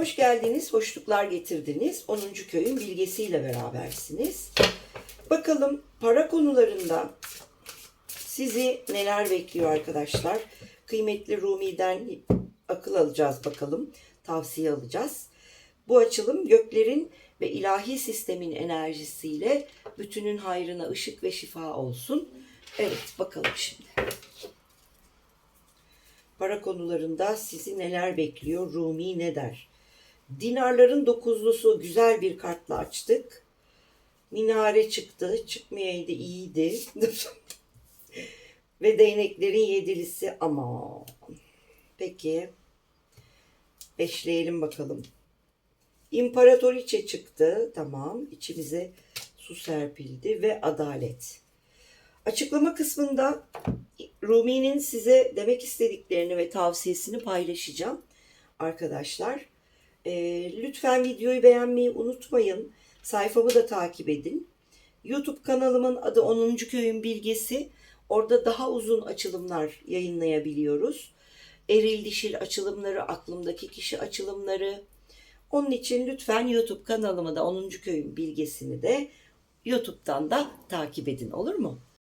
Hoş geldiniz, hoşluklar getirdiniz. 10. köyün bilgesiyle berabersiniz. Bakalım para konularında sizi neler bekliyor arkadaşlar? Kıymetli Rumi'den akıl alacağız bakalım. Tavsiye alacağız. Bu açılım göklerin ve ilahi sistemin enerjisiyle bütünün hayrına ışık ve şifa olsun. Evet bakalım şimdi. Para konularında sizi neler bekliyor? Rumi ne der? Dinarların dokuzlusu güzel bir kartla açtık. Minare çıktı. Çıkmayaydı iyiydi. Ve değneklerin yedilisi ama. Peki. Beşleyelim bakalım. İmparatoriçe çıktı. Tamam. İçimize su serpildi ve adalet. Açıklama kısmında Rumi'nin size demek istediklerini ve tavsiyesini paylaşacağım arkadaşlar. Ee, lütfen videoyu beğenmeyi unutmayın. Sayfamı da takip edin. YouTube kanalımın adı 10. Köyün Bilgesi. Orada daha uzun açılımlar yayınlayabiliyoruz. Eril dişil açılımları, aklımdaki kişi açılımları. Onun için lütfen YouTube kanalımı da 10. Köyün Bilgesi'ni de YouTube'dan da takip edin olur mu?